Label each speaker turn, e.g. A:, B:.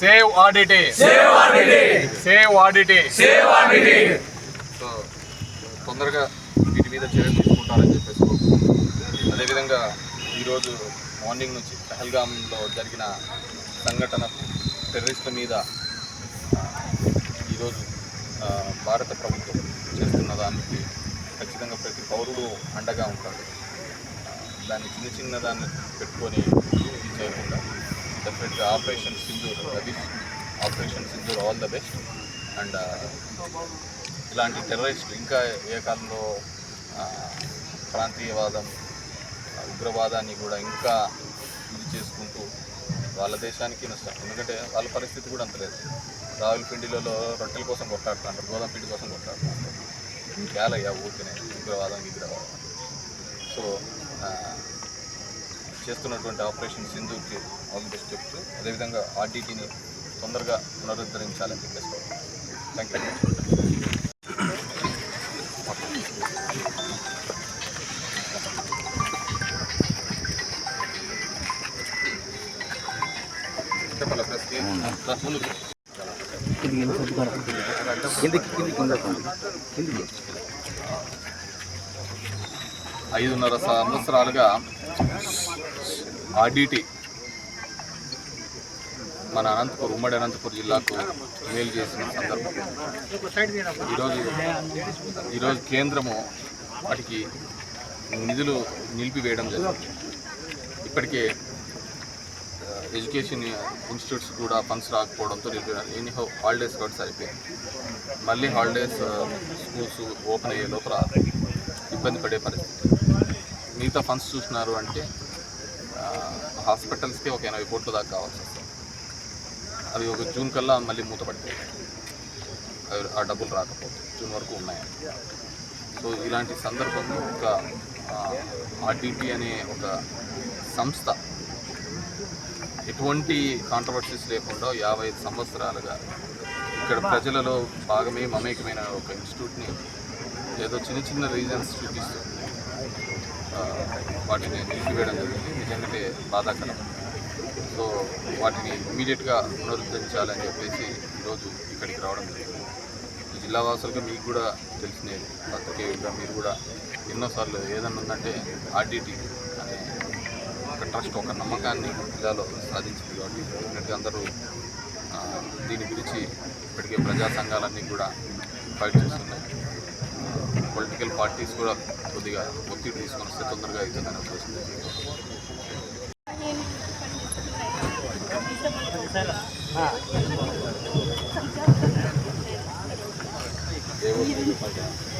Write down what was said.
A: Save ఆడిటీ. Save ఆడిటీ. Save ఆడిటీ. సేవ్ ఆడిటీ.
B: తొందరగా వీటి మీద చర్యలు తీసుకుంటారని చెప్పేసి. అదేవిధంగా ఈరోజు మార్నింగ్ నుంచి పహల్గామ్లో జరిగిన సంఘటన టెర్రరిస్టుల మీద ఈరోజు భారత ప్రభుత్వం చేస్తున్న దానికి ఖచ్చితంగా ప్రతి పౌరుడు అండగా ఉంటాడు దాన్ని చిన్న చిన్న దాన్ని పెట్టుకొని చేయకుండా డెఫినెట్గా ఆపరేషన్ సింధూర్ అది operation Sindoor all the best and ఇలాంటి టెర్రరిస్టులు ఇంకా ఏ కాలంలో ప్రాంతీయవాదం ఉగ్రవాదాన్ని కూడా ఇంకా ఇది చేసుకుంటూ వాళ్ళ దేశానికి నష్టం. ఎందుకంటే వాళ్ళ పరిస్థితి కూడా అంత లేదు. రావులపిండిలలో రొట్టెల కోసం కొట్లాడుతున్నారు గోధుమ పిండి కోసం కొట్టాడుతుంటారు ఇంకేలయ్యా ఊరికనే ఉగ్రవాదం ఉగ్రవాదం సో చేస్తున్నటువంటి ఆపరేషన్ సింధూర్కి ఆల్ బెస్ట్ చెప్తూ అదేవిధంగా ఆర్డీటీని తొందరగా పునరుద్ధరించాలని చెప్పేసి థ్యాంక్ యూ ఐదున్నర సంవత్సరాలుగా ఆర్డిటి. మన అనంతపూర్ ఉమ్మడి అనంతపూర్ జిల్లాకు మేలు చేసిన సందర్భం. ఈరోజు ఈరోజు కేంద్రము వాటికి నిధులు నిలిపివేయడం జరిగింది. ఇప్పటికే ఎడ్యుకేషన్ ఇన్స్టిట్యూట్స్ కూడా ఫండ్స్ రాకపోవడంతో నిలిపినారు ఎన్ని హాలిడేస్ కూడా సరిపోయాయి మళ్ళీ హాలిడేస్ స్కూల్స్ ఓపెన్ అయ్యే లోపల ఇబ్బంది పడే పరిస్థితి. మిగతా ఫండ్స్ చూసినారు అంటే హాస్పిటల్స్కి ఒక ఎనభై కోట్ల దాకా కావాల్సి వస్తుంది. అవి ఒక జూన్ కల్లా మళ్ళీ మూతపడిపోతాయి అవి ఆ డబ్బులు రాకపోతే జూన్ వరకు ఉన్నాయి సో ఇలాంటి సందర్భంలో ఒక ఆర్డిటి అనే ఒక సంస్థ ఎటువంటి కాంట్రవర్సీస్ లేకుండా యాభై ఐదు సంవత్సరాలుగా ఇక్కడ ప్రజలలో భాగమే మమేకమైన ఒక ఇన్స్టిట్యూట్ని ఏదో చిన్న చిన్న రీజన్స్ చూపిస్తుంది వాటిని నిలిపివేయడం జరిగింది. నిజంగానే బాధాకరం. సో వాటిని ఇమీడియట్గా పునరుద్ధరించాలని చెప్పేసి ఈరోజు ఇక్కడికి రావడం జరిగింది. జిల్లా వాసులుగా మీకు కూడా తెలిసినది పత్రికేయులుగా మీరు కూడా ఎన్నోసార్లు ఏదన్నా ఉందంటే ఆర్డిటి అనే ఒక ట్రస్ట్ ఒక నమ్మకాన్ని జిల్లాలో సాధించింది కాబట్టి అందరూ దీని గురించి ఇప్పటికే ప్రజా సంఘాలన్నీ కూడా ఫైట్ చేస్తున్నాయి. పొలిటికల్ పార్టీస్ కూడా కొద్దిగా ఒత్తిడి తీసుకొని వస్తే తొందరగా అవుతుందని ఉద్దేశం దేవుడు